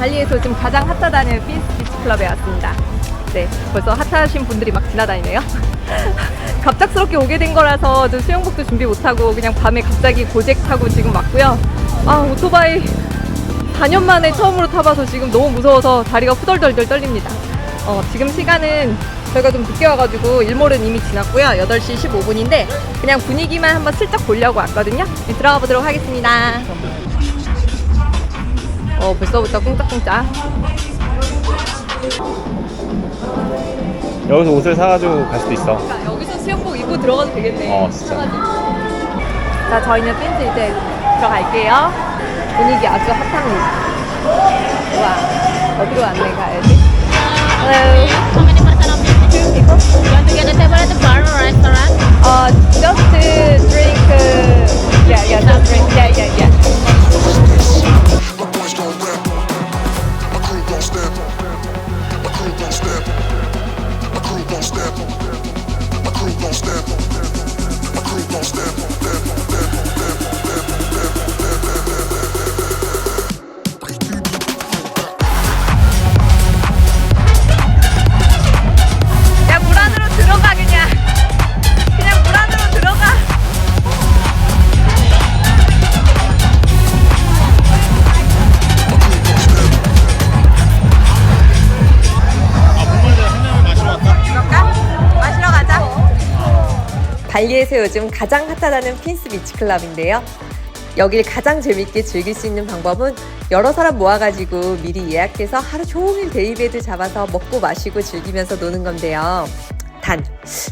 발리에서 요즘 가장 핫하다는 핀스 비치 클럽에 왔습니다. 네, 벌써 핫하신 분들이 막 지나다니네요. 갑작스럽게 오게 된 거라서 좀 수영복도 준비 못하고 그냥 밤에 갑자기 고잭 타고 지금 왔고요. 아, 오토바이 4년 만에 처음으로 타봐서 지금 너무 무서워서 다리가 후덜덜덜 떨립니다. 어, 지금 시간은 저희가 좀 늦게 와가지고 일몰은 이미 지났고요. 8시 15분인데 그냥 분위기만 한번 슬쩍 보려고 왔거든요. 네, 들어가 보도록 하겠습니다. 어, 벌써부터 꿍짝꿍짝. 여기서 옷을 사가지고 갈 수도 있어. 그러니까 여기서 수영복 입고 들어가도 되겠네. 어, 진짜. 자, 저희는 펜스 이제 들어갈게요. 분위기 아주 핫합니다. 우와, 어디로 안내 가야지? Hello. People? You want to get a table at the bar or restaurant? Uh, just to drink. Uh, yeah, yeah, just drink. Yeah, yeah, yeah. don't step. My crew don't step. 발리에서 요즘 가장 핫하다는 핀스 비치 클럽인데요. 여길 가장 재밌게 즐길 수 있는 방법은 여러 사람 모아가지고 미리 예약해서 하루 종일 데이베드 잡아서 먹고 마시고 즐기면서 노는 건데요. 단,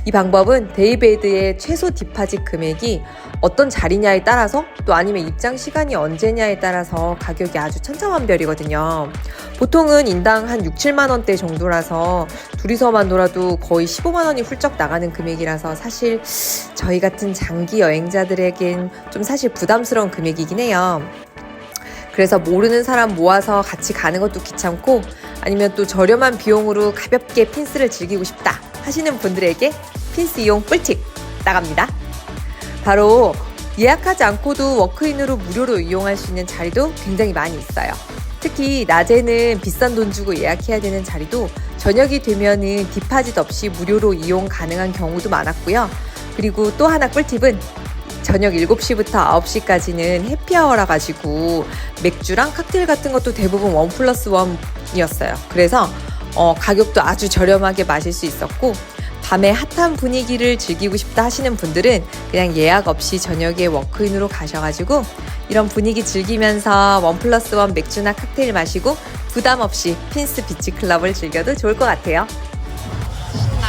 이 방법은 데이베드의 최소 디파짓 금액이 어떤 자리냐에 따라서 또 아니면 입장 시간이 언제냐에 따라서 가격이 아주 천차만별이거든요. 보통은 인당 한 6, 7만 원대 정도라서 둘이서만 놀아도 거의 15만 원이 훌쩍 나가는 금액이라서 사실 저희 같은 장기 여행자들에겐 좀 사실 부담스러운 금액이긴 해요. 그래서 모르는 사람 모아서 같이 가는 것도 귀찮고 아니면 또 저렴한 비용으로 가볍게 핀스를 즐기고 싶다 하시는 분들에게 핀스 이용 꿀팁 나갑니다. 바로 예약하지 않고도 워크인으로 무료로 이용할 수 있는 자리도 굉장히 많이 있어요. 특히 낮에는 비싼 돈 주고 예약해야 되는 자리도 저녁이 되면은 디파짓 없이 무료로 이용 가능한 경우도 많았고요. 그리고 또 하나 꿀팁은 저녁 7시부터 9시까지는 해피아워라 가지고 맥주랑 칵테일 같은 것도 대부분 원 플러스 원이었어요. 그래서 어, 가격도 아주 저렴하게 마실 수 있었고 밤에 핫한 분위기를 즐기고 싶다 하시는 분들은 그냥 예약 없이 저녁에 워크인으로 가셔가지고 이런 분위기 즐기면서 원 플러스 원 맥주나 칵테일 마시고 부담 없이 핀스 비치 클럽을 즐겨도 좋을 것 같아요. 신나.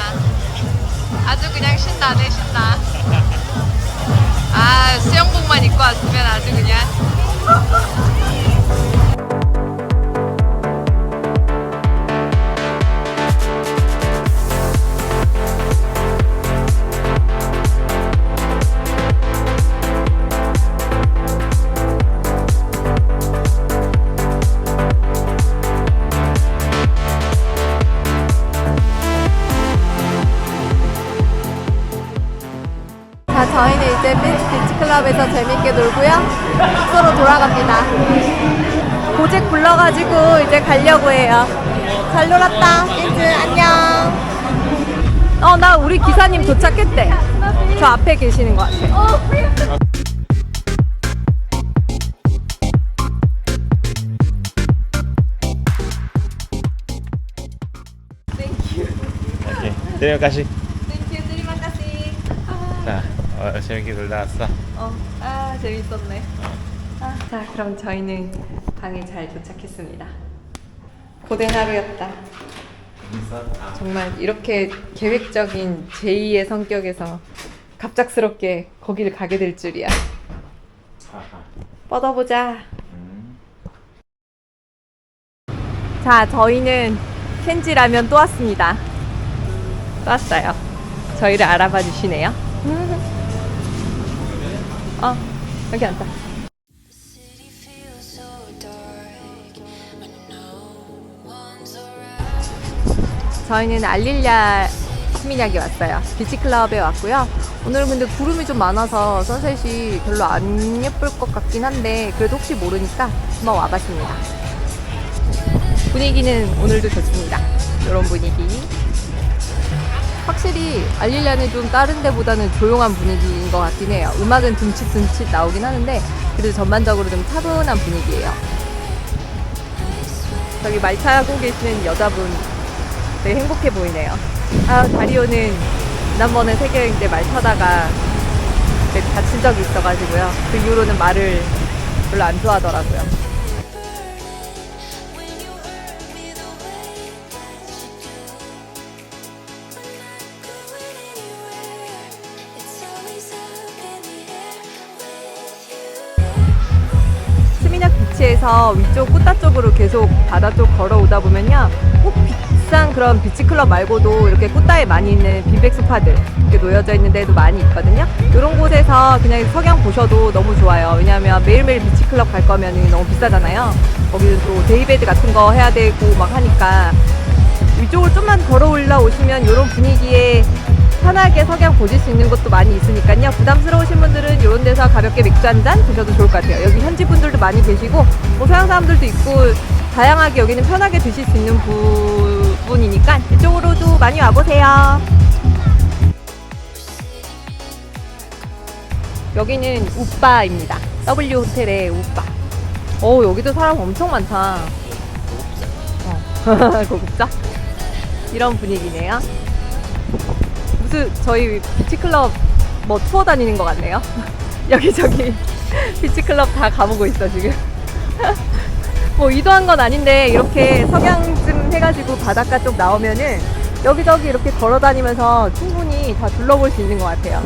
아주 그냥 신나네 신나. 아 수영복만 입고 왔으면 아주 그냥. 클럽에서 재밌게 놀고요. 숙소로 돌아갑니다. 고잭 불러가지고 이제 가려고 해요. 잘 놀았다. 핀스 안녕. 어, 나 우리 기사님 도착했대. 저 앞에 계시는 것 같아. 오케이. 내려가시. 땡큐, 드리마카시. 자, 어, 재밌게 놀다 왔어. 어, 아 재밌었네. 아, 자, 그럼 저희는 방에 잘 도착했습니다. 고된 하루였다. 정말 이렇게 계획적인 제2의 성격에서 갑작스럽게 거기를 가게 될 줄이야. 뻗어보자. 자, 저희는 켄지 라면 또 왔습니다. 또 왔어요. 저희를 알아봐 주시네요. 어, 여기 around. 저희는 알릴랴 시민약에 왔어요. 비치클럽에 왔고요. 오늘은 근데 구름이 좀 많아서 선셋이 별로 안 예쁠 것 같긴 한데 그래도 혹시 모르니까 한번 와봤습니다. 분위기는 오늘도 좋습니다. 이런 분위기. 확실히 알릴리아는 좀 다른 데보다는 조용한 분위기인 것 같긴 해요. 음악은 둠칫둠칫 나오긴 하는데 그래도 전반적으로 좀 차분한 분위기예요. 저기 말 타고 계시는 여자분 되게 행복해 보이네요. 아, 다리오는 지난번에 세계 여행 때 말 타다가 다친 적이 있어가지고요. 그 이후로는 말을 별로 안 좋아하더라고요. 비치에서 위쪽 꾸따 쪽으로 계속 바다 쪽 걸어오다 보면요. 꼭 비싼 그런 비치클럽 말고도 이렇게 꾸따에 많이 있는 빈백 소파들 이렇게 놓여져 있는 데도 많이 있거든요. 이런 곳에서 그냥 석양 보셔도 너무 좋아요. 왜냐하면 매일매일 비치클럽 갈 거면 너무 비싸잖아요. 거기는 또 데이베드 같은 거 해야 되고 막 하니까 위쪽으로 좀만 걸어 올라오시면 이런 분위기에 편하게 석양 보실 수 있는 곳도 많이 있으니까요. 부담스러우신 분들은 이런 데서 가볍게 맥주 한 잔 드셔도 좋을 것 같아요. 여기 현지 분들도 많이 계시고 뭐 서양 사람들도 있고 다양하게 여기는 편하게 드실 수 있는 부분이니까 이쪽으로도 많이 와보세요. 여기는 우빠입니다. W 호텔의 우빠. 오 여기도 사람 엄청 많다. 어. 고급져? 이런 분위기네요. 무슨 저희 비치클럽 뭐 투어 다니는 것 같네요. 여기저기 비치클럽 다 가보고 있어 지금. 뭐 의도한 건 아닌데 이렇게 석양쯤 해가지고 바닷가 쪽 나오면은 여기저기 이렇게 걸어 다니면서 충분히 다 둘러볼 수 있는 것 같아요.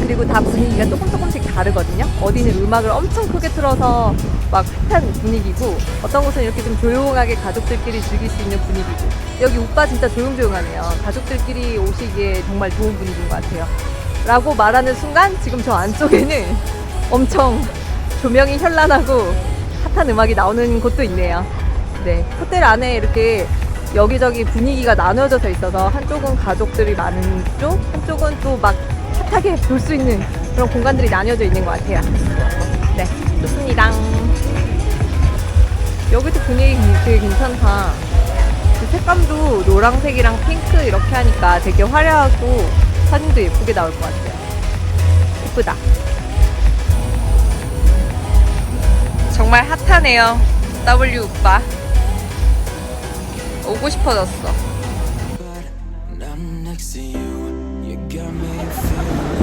그리고 다 분위기가 조금 조금씩 다르거든요. 어디는 음악을 엄청 크게 틀어서 막 핫한 분위기고 어떤 곳은 이렇게 좀 조용하게 가족들끼리 즐길 수 있는 분위기고 여기 오빠 진짜 조용조용하네요. 가족들끼리 오시기에 정말 좋은 분위기인 것 같아요. 라고 말하는 순간 지금 저 안쪽에는 엄청 조명이 현란하고 핫한 음악이 나오는 곳도 있네요. 네, 호텔 안에 이렇게 여기저기 분위기가 나눠져서 있어서 한쪽은 가족들이 많은 쪽, 한쪽은 또 막 핫하게 놀수 있는 그런 공간들이 나뉘어져 있는 것 같아요. 네, 좋습니다. 여기도 분위기 되게 괜찮다. 그 색감도 노란색이랑 핑크 이렇게 하니까 되게 화려하고 사진도 예쁘게 나올 것 같아요. 예쁘다. 정말 핫하네요. W 오빠. 오고 싶어졌어.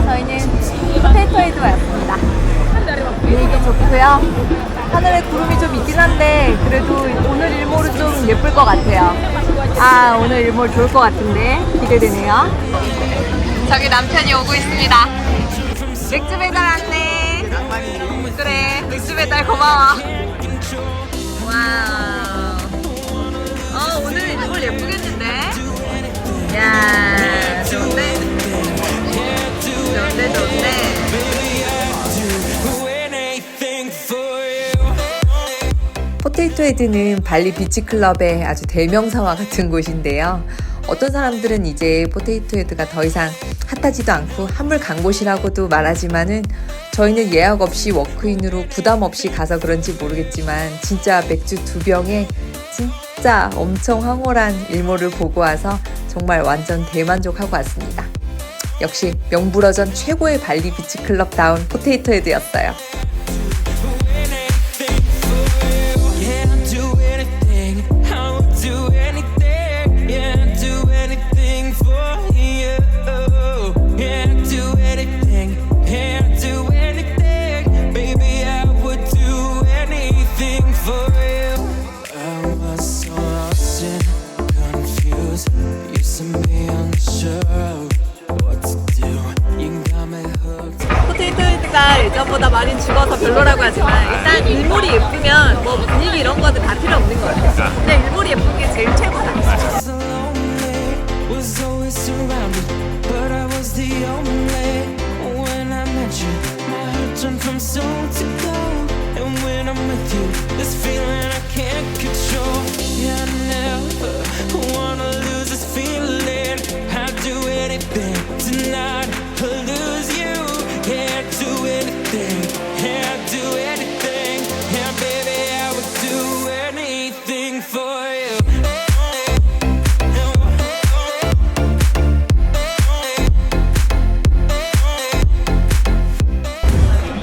저희는 왔습니다. 분위기 좋고요. 하늘에 구름이 좀 있긴 한데 그래도 오늘 일몰은 좀 예쁠 것 같아요. 아 오늘 일몰 좋을 것 같은데 기대되네요. 저기 남편이 오고 있습니다. 맥주 배달 왔네. 그래 맥주 배달 고마워. 와우. 어 오늘 일몰 예쁘겠는데? 야 좋은데? 포테이토 헤드는 발리 비치 클럽의 아주 대명사와 같은 곳인데요. 어떤 사람들은 이제 포테이토 헤드가 더 이상 핫하지도 않고 한물 간 곳이라고도 말하지만은 저희는 예약 없이 워크인으로 부담 없이 가서 그런지 모르겠지만 진짜 맥주 두 병에 진짜 엄청 황홀한 일몰을 보고 와서 정말 완전 대만족하고 왔습니다. 역시 명불허전 최고의 발리 비치 클럽다운 포테이토 헤드였어요. 예전보다 많이 죽어서 별로라고 하지만 일단 일몰이 예쁘면 뭐 분위기 이런 거는 다 필요 없는 것 같아요. 그냥 일몰이 예쁜 게 제일 최고다. was lonely, was always surrounded, but I was the only. When I met you, my heart turned from stone to gold. And when I'm with you, this feeling I can't control. Yeah, I never wanna lose this feeling. I'd do anything tonight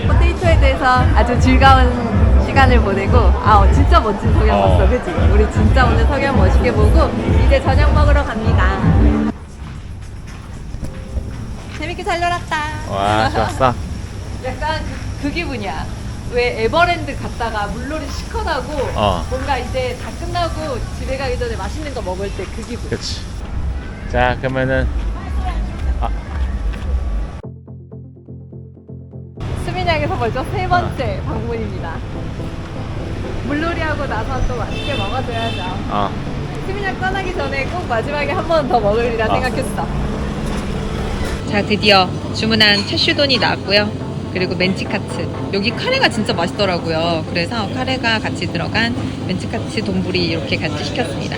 포테이토에 대해서 아주 즐거운 시간을 보내고 아 어, 진짜 멋진 어. 봤어 그치? 우리 진짜 오늘 석양 멋있게 보고 이제 저녁 먹으러 갑니다 재밌게 잘 놀았다 와 좋았어. 약간 그, 그 기분이야 왜 에버랜드 갔다가 물놀이 시커하고 어. 뭔가 이제 다 끝나고 집에 가기 전에 맛있는 거 먹을 때 그 기분 그렇지. 자 그러면은 아 수민양에서 벌써 세 번째 방문입니다 물놀이하고 나서 또 맛있게 먹어줘야죠 어. 수민양 떠나기 전에 꼭 마지막에 한 번 더 먹으리라 아. 생각했어. 자, 드디어 주문한 채슈돈이 나왔고요. 그리고 멘치카츠. 여기 카레가 진짜 맛있더라고요. 그래서 카레가 같이 들어간 멘치카츠 돈부리 이렇게 같이 시켰습니다.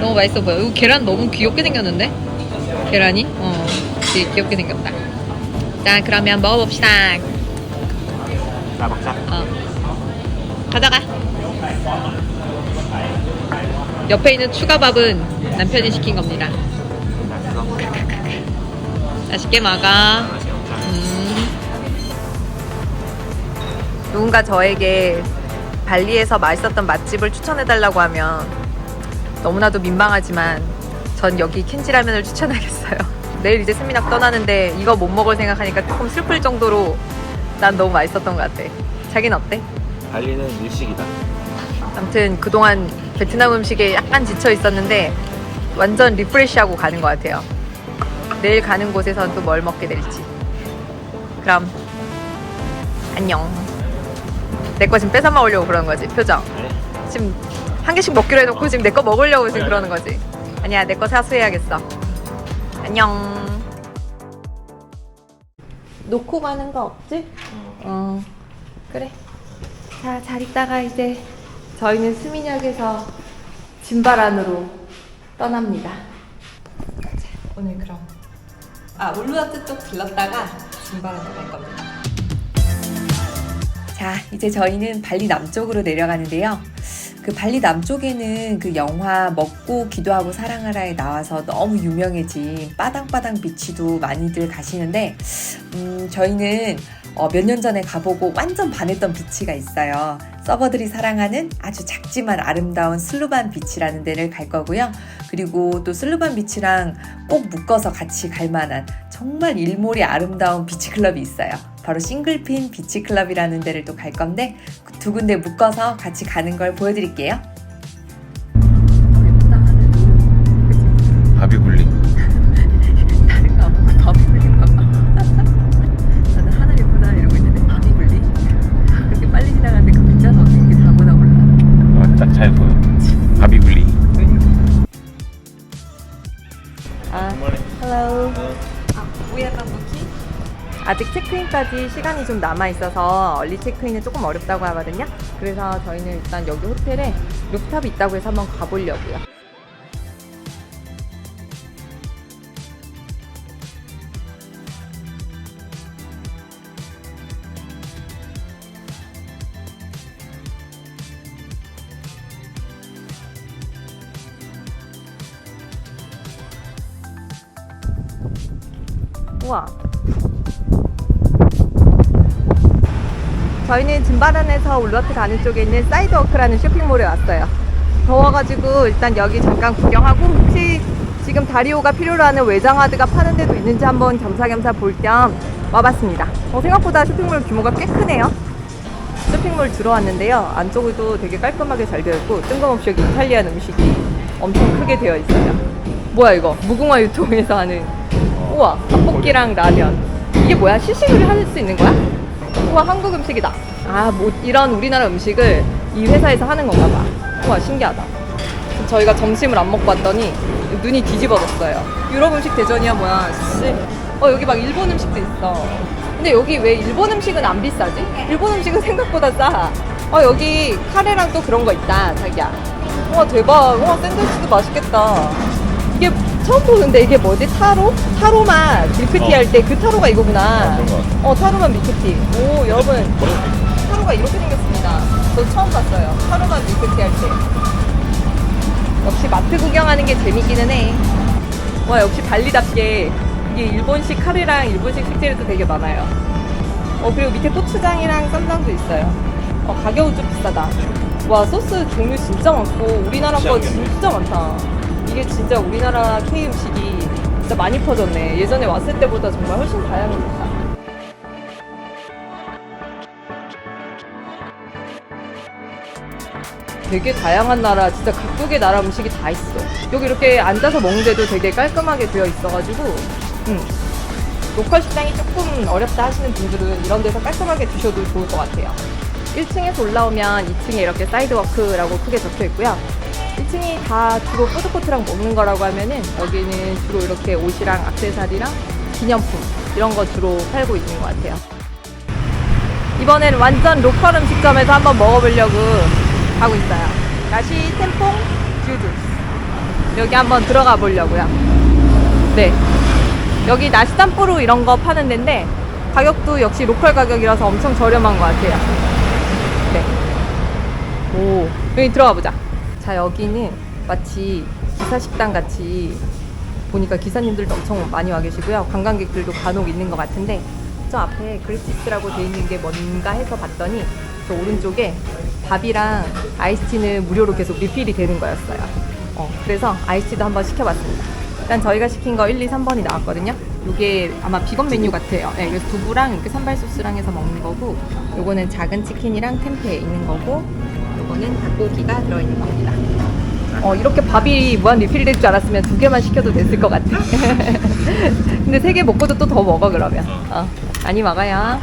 너무 맛있어 보여. 이거 계란 너무 귀엽게 생겼는데? 계란이? 어, 되게 귀엽게 생겼다. 자, 그러면 먹어봅시다. 자 먹자. 어. 가져가. 옆에 있는 추가밥은 남편이 시킨 겁니다. 맛있게 먹어. 누군가 저에게 발리에서 맛있었던 맛집을 추천해달라고 하면 너무나도 민망하지만 전 여기 켄지라면을 추천하겠어요. 내일 이제 세미낙 떠나는데 이거 못 먹을 생각하니까 조금 슬플 정도로 난 너무 맛있었던 것 같아. 자기는 어때? 발리는 일식이다. 아무튼 그동안 베트남 음식에 약간 지쳐 있었는데 완전 리프레시하고 가는 것 같아요. 내일 가는 곳에선 또 뭘 먹게 될지. 그럼 안녕. 내 거 지금 뺏어 먹으려고 그러는 거지 표정. 네. 지금 한 개씩 먹기로 해놓고 지금 내 거 먹으려고 지금 그러는 거지. 아니야 내 거 사수해야겠어. 안녕. 놓고 가는 거 없지? 어 그래. 자, 잘 있다가 이제 저희는 수민역에서 진바란으로 떠납니다. 자, 오늘 그럼 아 울루아트 쪽 들렀다가 진바란으로 갈 겁니다. 자, 이제 저희는 발리 남쪽으로 내려가는데요. 그 발리 남쪽에는 그 영화 먹고 기도하고 사랑하라에 나와서 너무 유명해진 빠당빠당 비치도 많이들 가시는데, 음, 저희는 어, 몇 년 전에 가보고 완전 반했던 비치가 있어요. 서버들이 사랑하는 아주 작지만 아름다운 슬루반 비치라는 데를 갈 거고요. 그리고 또 슬루반 비치랑 꼭 묶어서 같이 갈 만한 정말 일몰이 아름다운 비치 클럽이 있어요. 바로 싱글핀 비치 클럽이라는 데를 또 갈 건데 그두 군데 묶어서 같이 가는 걸 보여드릴게요. 체크인까지 시간이 좀 남아 있어서 얼리 체크인은 조금 어렵다고 하거든요. 그래서 저희는 일단 여기 호텔에 루프탑이 있다고 해서 한번 가보려고요. 저희는 진바란에서 울러트 가는 쪽에 있는 사이드워크라는 쇼핑몰에 왔어요. 더워가지고 일단 여기 잠깐 구경하고 혹시 지금 다리오가 필요로 하는 외장하드가 파는 데도 있는지 한번 겸사겸사 볼 겸 와봤습니다. 어, 생각보다 쇼핑몰 규모가 꽤 크네요. 쇼핑몰 들어왔는데요. 안쪽도 되게 깔끔하게 잘 되어 있고 뜬금없이 여기 이탈리안 음식이 엄청 크게 되어 있어요. 뭐야 이거? 무궁화 유통에서 하는 우와 떡볶이랑 라면 이게 뭐야? 시식을 할 수 있는 거야? 우와 한국 음식이다. 아 뭐 이런 우리나라 음식을 이 회사에서 하는 건가 봐. 우와 신기하다. 저희가 점심을 안 먹고 왔더니 눈이 뒤집어졌어요. 유럽 음식 대전이야 뭐야. 씨. 어 여기 막 일본 음식도 있어. 근데 여기 왜 일본 음식은 안 비싸지? 일본 음식은 생각보다 싸. 어 여기 카레랑 또 그런 거 있다 자기야. 우와 대박. 우와 샌드위치도 맛있겠다. 처음 보는데 이게 뭐지? 타로? 타로만 밀크티 어. 할 때 그 타로가 이거구나. 아, 그런 같아. 어, 타로만 밀크티. 오, 여러분. 버려도. 타로가 이렇게 생겼습니다. 저 처음 봤어요. 타로만 밀크티 할 때. 역시 마트 구경하는 게 재밌기는 해. 와, 역시 발리답게 이게 일본식 카레랑 일본식 식재료도 되게 많아요. 어, 그리고 밑에 고추장이랑 쌈장도 있어요. 어, 가격은 좀 비싸다. 와, 소스 종류 진짜 많고, 우리나라 거. 진짜 많다. 이게 진짜 우리나라 K 음식이 진짜 많이 퍼졌네. 예전에 왔을 때보다 정말 훨씬 다양해졌다. 되게 다양한 나라, 진짜 각국의 나라 음식이 다 있어. 여기 이렇게 앉아서 먹는데도 되게 깔끔하게 되어 있어가지고, 음. 로컬 식당이 조금 어렵다 하시는 분들은 이런 데서 깔끔하게 드셔도 좋을 것 같아요. 1층에서 올라오면 2층에 이렇게 사이드워크라고 크게 적혀 있고요. 1층이 다 주로 푸드코트랑 먹는 거라고 하면은 여기는 주로 이렇게 옷이랑 액세서리랑 기념품 이런 거 주로 팔고 있는 것 같아요. 이번엔 완전 로컬 음식점에서 한번 먹어보려고 하고 있어요. 다시 템퐁 듀드 여기 한번 들어가 보려고요. 네. 여기 나시담뿌루 이런 거 파는 데인데 가격도 역시 로컬 가격이라서 엄청 저렴한 것 같아요. 네. 오, 여기 들어가 보자. 자, 여기는 마치 기사 식당 같이 보니까 기사님들도 엄청 많이 와 계시고요. 관광객들도 간혹 있는 것 같은데 저 앞에 그리티스라고 돼 있는 게 뭔가 해서 봤더니 저 오른쪽에 밥이랑 아이스티는 무료로 계속 리필이 되는 거였어요. 어, 그래서 아이스티도 한번 시켜봤습니다. 일단 저희가 시킨 거 1, 2, 3번이 나왔거든요. 이게 아마 비건 메뉴 같아요. 네, 그래서 두부랑 이렇게 산발 소스랑 해서 먹는 거고, 요거는 작은 치킨이랑 템페 있는 거고, 요거는 닭고기가 들어있는 겁니다. 어, 이렇게 밥이 무한 리필이 될줄 알았으면 두 개만 시켜도 됐을 것 같아. 근데 세 개 먹고도 또 더 먹어, 그러면. 어, 많이 먹어요.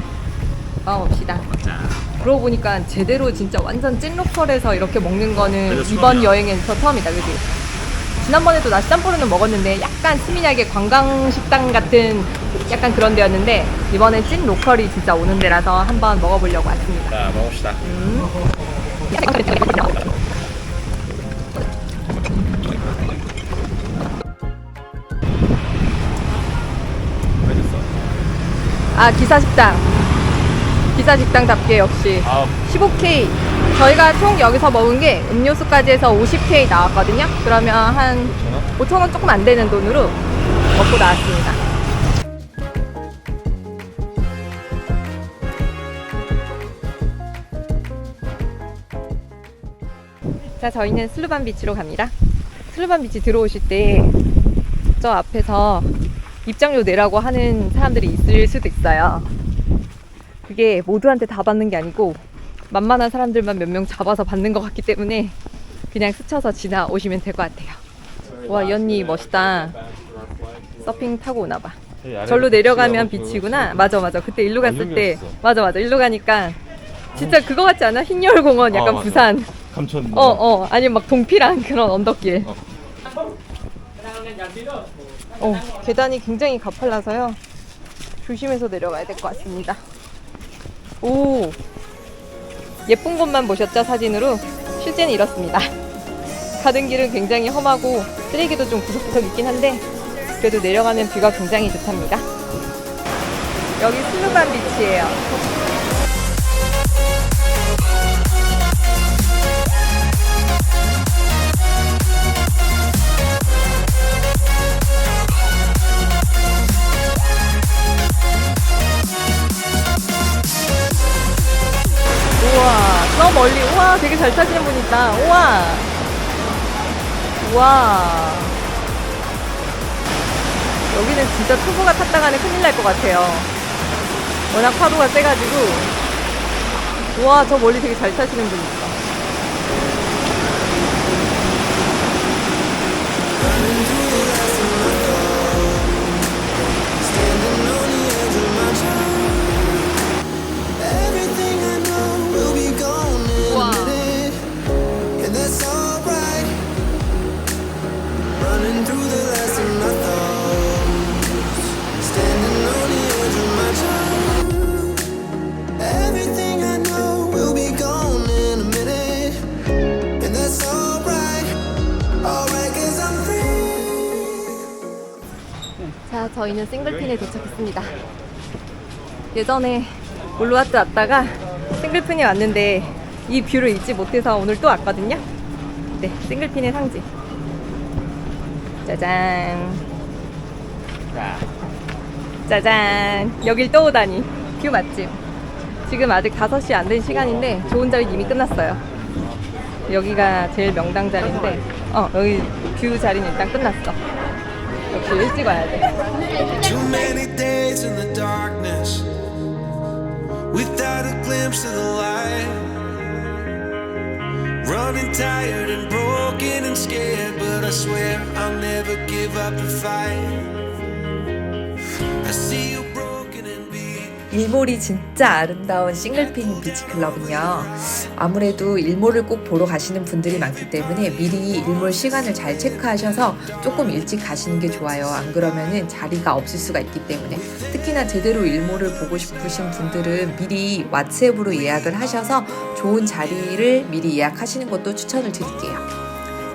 먹어봅시다. 자, 그러고 보니까 제대로 진짜 완전 찐 로컬에서 이렇게 먹는 거는 그래도 이번 처음이야. 여행에서 처음이다, 그지? 지난번에도 나 짬뿌르는 먹었는데 약간 스미하게 관광식당 같은 약간 그런 데였는데 이번엔 찐 로컬이 진짜 오는 데라서 한번 먹어보려고 왔습니다. 자 먹읍시다. 아 기사 식당. 기사 식당답게 역시. 아, 15K 저희가 총 여기서 먹은 게 음료수까지 해서 50K 나왔거든요. 그러면 한 5천원 조금 안 되는 돈으로 먹고 나왔습니다 자 저희는 슬루반 비치로 갑니다 슬루반 비치 들어오실 때 저 앞에서 입장료 내라고 하는 사람들이 있을 수도 있어요 그게 모두한테 다 받는 게 아니고 만만한 사람들만 몇 명 잡아서 받는 것 같기 때문에 그냥 스쳐서 지나오시면 될 것 같아요. 와, 이 언니 멋있다. 서핑 타고 오나 봐. 절로 내려가면 비치구나. 맞아, 맞아. 그때 일로 갔을 때. 일로 갔어. 맞아, 맞아. 일로 가니까. 진짜 그거 같지 않아? 흰여울공원 약간 어, 맞아. 부산. 감천. 어, 어. 아니면 막 동피랑 그런 언덕길. 어. 어, 계단이 굉장히 가팔라서요. 조심해서 내려가야 될 것 같습니다. 오, 예쁜 곳만 보셨죠 사진으로? 실제는 이렇습니다. 가는 길은 굉장히 험하고 쓰레기도 좀 구석구석 있긴 한데 그래도 내려가는 뷰가 굉장히 좋답니다. 여기 슬루반 비치예요. 멀리, 우와, 되게 잘 타시는 분 있다. 우와. 우와. 여기는 진짜 초보가 탔다 가는 큰일 날 것 같아요. 워낙 파도가 세가지고. 우와, 저 멀리 되게 잘 타시는 분 있다. 저희는 싱글핀에 도착했습니다. 예전에 울루와트 왔다가 싱글핀에 왔는데 이 뷰를 잊지 못해서 오늘 또 왔거든요. 네, 싱글핀의 상징. 짜잔. 짜잔. 여길 또 오다니. 뷰 맛집. 지금 아직 5시 안 된 시간인데 좋은 자리 이미 끝났어요. 여기가 제일 명당 자리인데 어 여기 뷰 자리는 일단 끝났어. 역시 일찍 와야 돼. Too many days in the darkness without a glimpse of the light. Running tired and broken and scared, but I swear I'll never give up the fight. 일몰이 진짜 아름다운 싱글핀 비치클럽은요. 아무래도 일몰을 꼭 보러 가시는 분들이 많기 때문에 미리 일몰 시간을 잘 체크하셔서 조금 일찍 가시는 게 좋아요. 안 그러면은 자리가 없을 수가 있기 때문에. 특히나 제대로 일몰을 보고 싶으신 분들은 미리 왓츠앱으로 예약을 하셔서 좋은 자리를 미리 예약하시는 것도 추천을 드릴게요.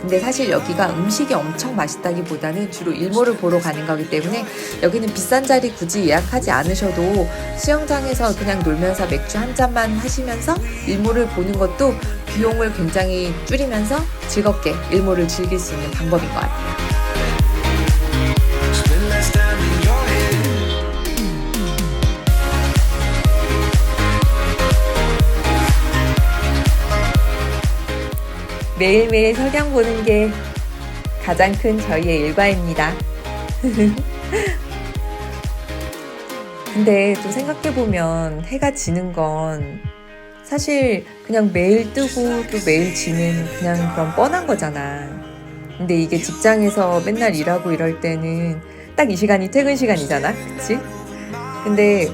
근데 사실 여기가 음식이 엄청 맛있다기보다는 주로 일몰을 보러 가는 거기 때문에 여기는 비싼 자리 굳이 예약하지 않으셔도 수영장에서 그냥 놀면서 맥주 한 잔만 하시면서 일몰을 보는 것도 비용을 굉장히 줄이면서 즐겁게 일몰을 즐길 수 있는 방법인 것 같아요. 매일매일 석양 보는 게 가장 큰 저희의 일과입니다. 근데 또 생각해보면 해가 지는 건 사실 그냥 매일 뜨고 또 매일 지는 그냥 그런 뻔한 거잖아. 근데 이게 직장에서 맨날 일하고 이럴 때는 딱 이 시간이 퇴근 시간이잖아. 그치? 근데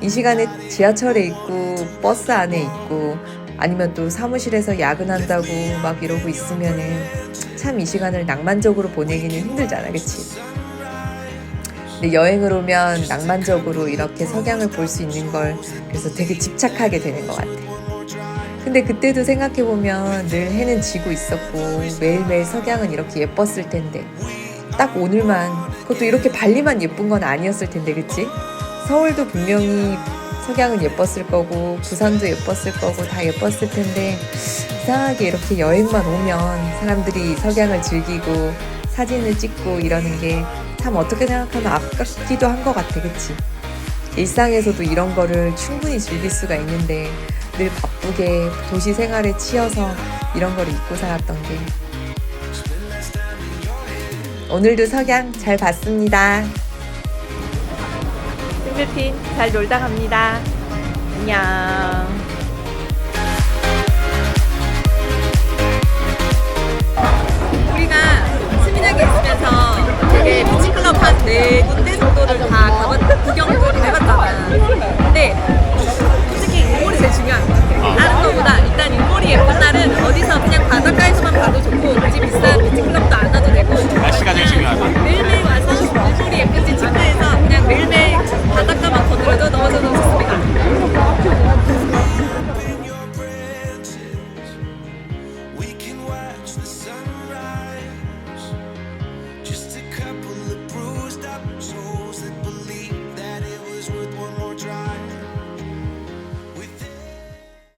이 시간에 지하철에 있고 버스 안에 있고 아니면 또 사무실에서 야근한다고 막 이러고 있으면은 참 이 시간을 낭만적으로 보내기는 힘들잖아. 그치? 근데 여행을 오면 낭만적으로 이렇게 석양을 볼 수 있는 걸 그래서 되게 집착하게 되는 것 같아. 근데 그때도 생각해보면 늘 해는 지고 있었고 매일매일 석양은 이렇게 예뻤을 텐데 딱 오늘만 그것도 이렇게 발리만 예쁜 건 아니었을 텐데 그치? 서울도 분명히 석양은 예뻤을 거고 부산도 예뻤을 거고 다 예뻤을 텐데 이상하게 이렇게 여행만 오면 사람들이 석양을 즐기고 사진을 찍고 이러는 게 참 어떻게 생각하면 아깝기도 한 것 같아 그치? 일상에서도 이런 거를 충분히 즐길 수가 있는데 늘 바쁘게 도시 생활에 치여서 이런 걸 잊고 살았던 게 오늘도 석양 잘 봤습니다. 싱글핀 잘 놀다 갑니다. 안녕.